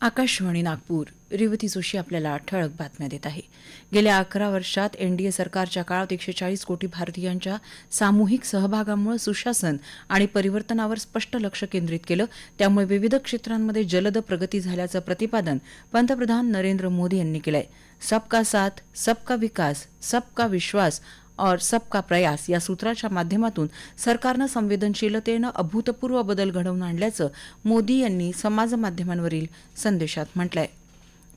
आकाशवाणी नागपूर रेवती जोशी आपल्याला ठळक बातम्या देत आहे. गेल्या अकरा वर्षात एनडीए सरकारच्या काळात एकशे चाळीस कोटी भारतीयांच्या सामूहिक सहभागामुळे सुशासन आणि परिवर्तनावर स्पष्ट लक्ष केंद्रित केलं. त्यामुळे विविध क्षेत्रांमध्ये जलद प्रगती झाल्याचं प्रतिपादन पंतप्रधान नरेंद्र मोदी यांनी केलंय. सबका साथ सबका विकास सबका विश्वास और सबका प्रयास या सूत्राच्या माध्यमातून सरकारनं संवेदनशीलतेनं अभूतपूर्व बदल घडवून आणल्याचं मोदी यांनी समाजमाध्यमांवरील संदेशात म्हटलंय.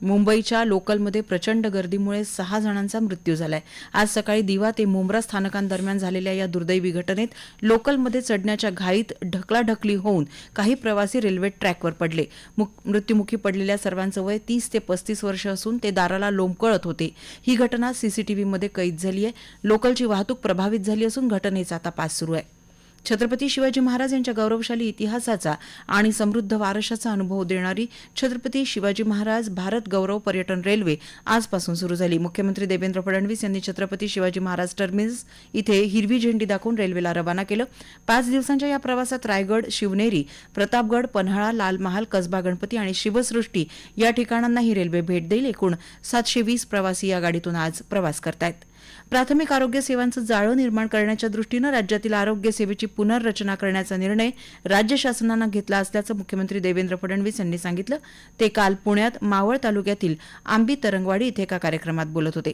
मुंबईच्या लोकलमध्ये प्रचंड गर्दीमुळे सहा जणांचा मृत्यू झालाय. आज सकाळी दिवा ते मुंब्रा स्थानकांदरम्यान झालेल्या या दुर्दैवी घटनेत लोकलमध्ये चढण्याच्या घाईत ढकलाढकली होऊन काही प्रवासी रेल्वे ट्रॅकवर पडले. मुक- मृत्युमुखी पडलेल्या सर्वांचं वय तीस ते पस्तीस वर्ष असून ते दाराला लोंबकळत होते. ही घटना सीसीटीव्हीमध्ये कैद झाली आहे लोकलची वाहतूक प्रभावित झाली असून घटनेचा तपास सुरू आहे. छत्रपती शिवाजी महाराज यांच्या गौरवशाली इतिहासाचा आणि समृद्ध वारशाचा अनुभव देणारी छत्रपती शिवाजी महाराज भारत गौरव पर्यटन रेल्वे आजपासून सुरू झाली. मुख्यमंत्री देवेंद्र फडणवीस यांनी छत्रपती शिवाजी महाराज टर्मिनस इथे हिरवी झेंडी दाखवून रेल्वेला रवाना केलं. पाच दिवसांच्या या प्रवासात रायगड शिवनेरी प्रतापगड पन्हाळा लाल महाल कसबा गणपती आणि शिवसृष्टी या ठिकाणांना ही रेल्वे भेट देईल. एकूण सातशे वीस प्रवासी या गाडीतून आज प्रवास करतायत. प्राथमिक आरोग्य सेवांचं जाळं निर्माण करण्याच्या दृष्टीनं राज्यातील आरोग्य सेवेची पुनर्रचना करण्याचा निर्णय राज्य शासनानं घेतला असल्याचं मुख्यमंत्री देवेंद्र फडणवीस यांनी सांगितलं. ते काल पुण्यात मावळ तालुक्यातील आंबी तरंगवाडी इथे एका कार्यक्रमात बोलत होते.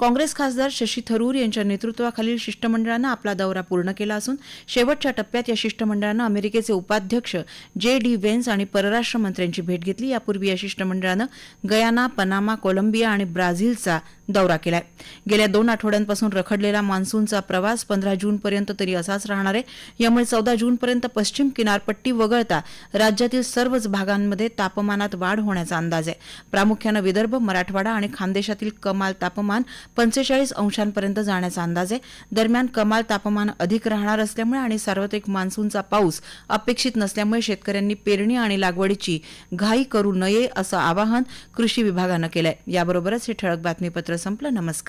काँग्रेस खासदार शशी थरूर यांच्या नेतृत्वाखालील शिष्टमंडळानं आपला दौरा पूर्ण केला असून शेवटच्या टप्प्यात या शिष्टमंडळानं अमेरिकेचे उपाध्यक्ष जे डी वेन्स आणि परराष्ट्र मंत्र्यांची भेट घेतली. यापूर्वी या शिष्टमंडळानं गयाना पनामा कोलंबिया आणि ब्राझीलचा दौरा केलाय. गेल्या दोन आठवड्यांपासून रखडलेला मान्सूनचा प्रवास पंधरा जूनपर्यंत तरी असाच राहणार आहे. यामुळे चौदा जूनपर्यंत पश्चिम किनारपट्टी वगळता राज्यातील सर्वच भागांमध्ये तापमानात वाढ होण्याचा अंदाज आहे. प्रामुख्यानं विदर्भ मराठवाडा आणि खानदेशातील कमाल तापमान पंचेचाळीस अंशांपर्यंत जाण्याचा अंदाज आहे. दरम्यान कमाल तापमान अधिक राहणार असल्यामुळे आणि सार्वत्रिक मान्सूनचा पाऊस अपेक्षित नसल्यामुळे शेतकऱ्यांनी पेरणी आणि लागवडीची घाई करू नये असं आवाहन कृषी विभागानं केलंय. याबरोबरच हे ठळक बातमीपत्र संपलं. नमस्कार.